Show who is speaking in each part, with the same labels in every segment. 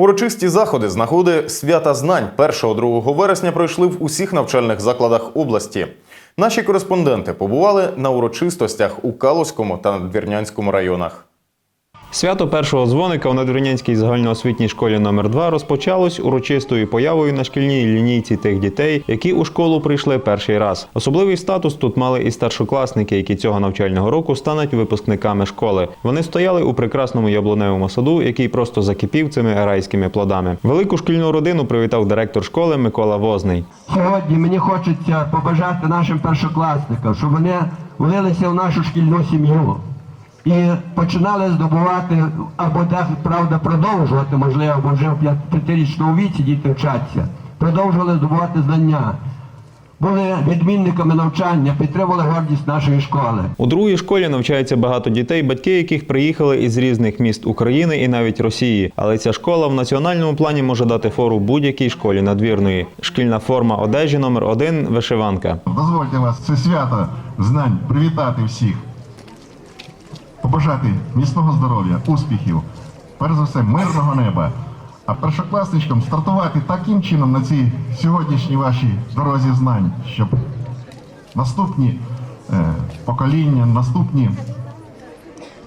Speaker 1: Урочисті заходи з нагоди свята знань 1-2 вересня пройшли в усіх навчальних закладах області. Наші кореспонденти побували на урочистостях у Калузькому та Надвірнянському районах.
Speaker 2: Свято першого дзвоника у Надвірнянській загальноосвітній школі номер 2 розпочалось урочистою появою на шкільній лінійці тих дітей, які у школу прийшли перший раз. Особливий статус тут мали і старшокласники, які цього навчального року стануть випускниками школи. Вони стояли у прекрасному яблуневому саду, який просто закипів цими райськими плодами. Велику шкільну родину привітав директор школи Микола Возний.
Speaker 3: Сьогодні мені хочеться побажати нашим першокласникам, щоб вони влилися в нашу шкільну сім'ю і починали здобувати, або так, правда, продовжувати, можливо, бо вже в п'ятирічному віці діти вчаться, продовжували здобувати знання, були відмінниками навчання, підтримували гордість нашої школи.
Speaker 2: У другій школі навчається багато дітей, батьки яких приїхали із різних міст України і навіть Росії. Але ця школа в національному плані може дати фору будь-якій школі надвірної. Шкільна форма одежі номер один вишиванка.
Speaker 4: Дозвольте вас це свято знань привітати всіх, побажати міцного здоров'я, успіхів, перш за все, мирного неба. А першокласничкам стартувати таким чином на цій сьогоднішній вашій дорозі знань, щоб наступні е, покоління, наступні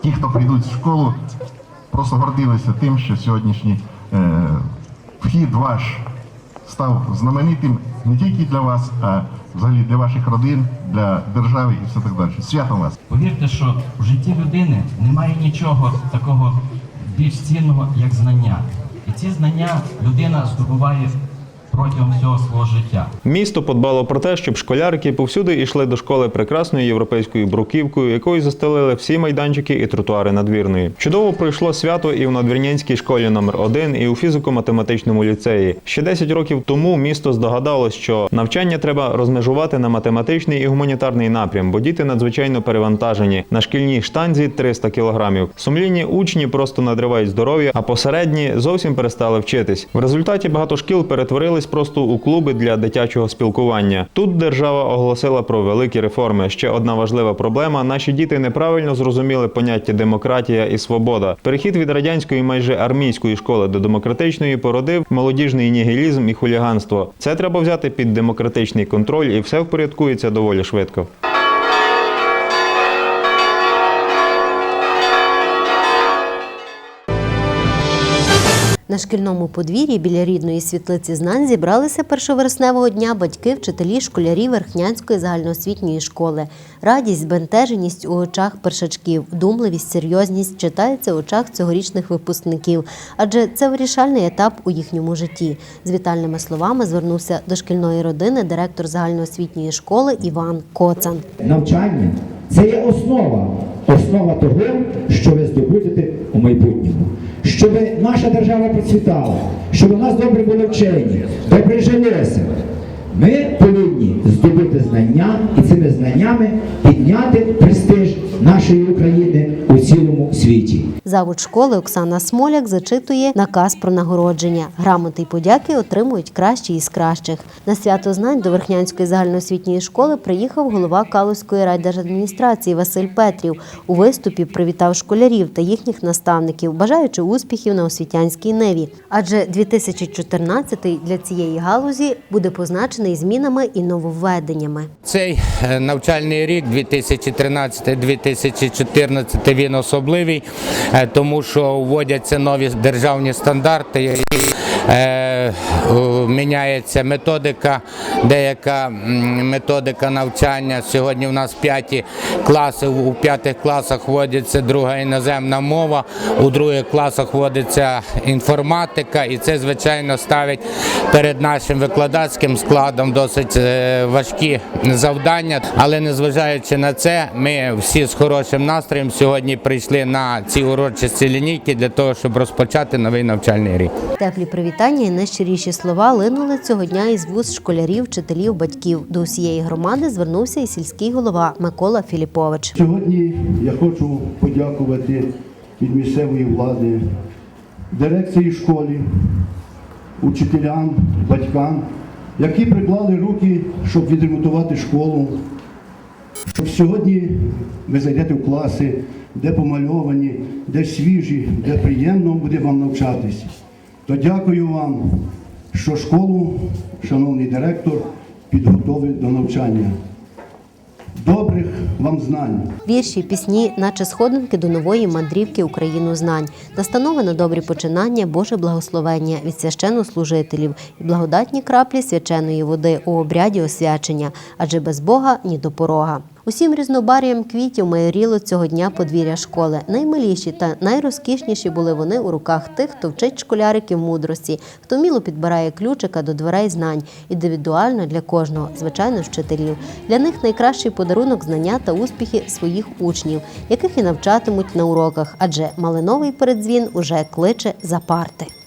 Speaker 4: ті, хто прийдуть в школу, просто гордилися тим, що сьогоднішній е, вхід ваш став знаменитим не тільки для вас, а взагалі для ваших родин, для держави і все так далі. Святом вас!
Speaker 5: Повірте, що в житті людини немає нічого такого більш цінного, як знання. І ці знання людина здобуває протягом всього свого життя.
Speaker 2: Місто подбало про те, щоб школярки повсюди йшли до школи прекрасною європейською бруківкою, якою застелили всі майданчики і тротуари надвірної. Чудово пройшло свято і у надвірнянській школі номер 1 і у фізико-математичному ліцеї. Ще 10 років тому місто здогадалось, що навчання треба розмежувати на математичний і гуманітарний напрям, бо діти надзвичайно перевантажені. На шкільній штанзі 300 кілограмів. Сумлінні учні просто надривають здоров'я, а посередні зовсім перестали вчитись. В результаті багато шкіл перетворились просто у клуби для дитячого спілкування. Тут держава оголосила про великі реформи. Ще одна важлива проблема: наші діти неправильно зрозуміли поняття демократія і свобода. Перехід від радянської майже армійської школи до демократичної породив молодіжний нігілізм і хуліганство. Це треба взяти під демократичний контроль, і все впорядкується доволі швидко.
Speaker 6: На шкільному подвір'ї біля рідної світлиці знань зібралися першовересневого дня батьки, вчителі, школярі Верхнянської загальноосвітньої школи. Радість, збентеженість у очах першачків, думливість, серйозність читається в очах цьогорічних випускників, адже це вирішальний етап у їхньому житті. З вітальними словами звернувся до шкільної родини директор загальноосвітньої школи Іван Коцан.
Speaker 7: навчання це є основа, основа того, що ви здобудете у майбутньому. Щоб наша держава процвітала, щоб у нас добре були вчені, добре жилося. Ми повинні здобути знання і цими знаннями підняти престиж нашої України у цілому світі.
Speaker 6: Завуч школи Оксана Смоляк зачитує наказ про нагородження. Грамоти й подяки отримують кращі із кращих. На свято знань до Верхнянської загальноосвітньої школи приїхав голова Калузької райдержадміністрації Василь Петрів. У виступі привітав школярів та їхніх наставників, бажаючи успіхів на освітянській неві. Адже 2014 для цієї галузі буде позначений змінами і нововведеннями.
Speaker 8: Цей е, навчальний рік 2013-2014 він особливий, е, тому що вводяться нові державні стандарти. Е, Міняється методика, деяка методика навчання. Сьогодні у нас п'яті класи, у п'ятих класах вводиться друга іноземна мова, у других класах вводиться інформатика, і це, звичайно, ставить перед нашим викладацьким складом досить е, важкі завдання. Але незважаючи на це, ми всі з хорошим настроєм сьогодні прийшли на ці урочисті лінійки для того, щоб розпочати новий навчальний рік.
Speaker 6: Teплі привітання і найщиріші слова линули цього дня із вуз школярів, вчителів, батьків. До усієї громади звернувся і сільський голова Микола Філіпович.
Speaker 9: Сьогодні я хочу подякувати від місцевої влади, дирекції школи, учителям, батькам, які приклали руки, щоб відремонтувати школу, щоб сьогодні ви зайдете в класи, де помальовані, де свіжі, де приємно буде вам навчатись. То дякую вам, що школу, шановний директор, підготовив до навчання. Добрих вам знань!
Speaker 6: Вірші, пісні, наче сходинки до нової мандрівки Україну знань, настанови на добрі починання, Боже благословення від священнослужителів і благодатні краплі свяченої води у обряді освячення, адже без Бога ні до порога. Усім різнобаріям квітів майоріло цього дня подвір'я школи. Наймиліші та найрозкішніші були вони у руках тих, хто вчить школяриків мудрості, хто вміло підбирає ключика до дверей знань, індивідуально для кожного, звичайно, вчителів. Для них найкращий подарунок знання та успіхи своїх учнів, яких і навчатимуть на уроках, адже малиновий передзвін уже кличе за парти.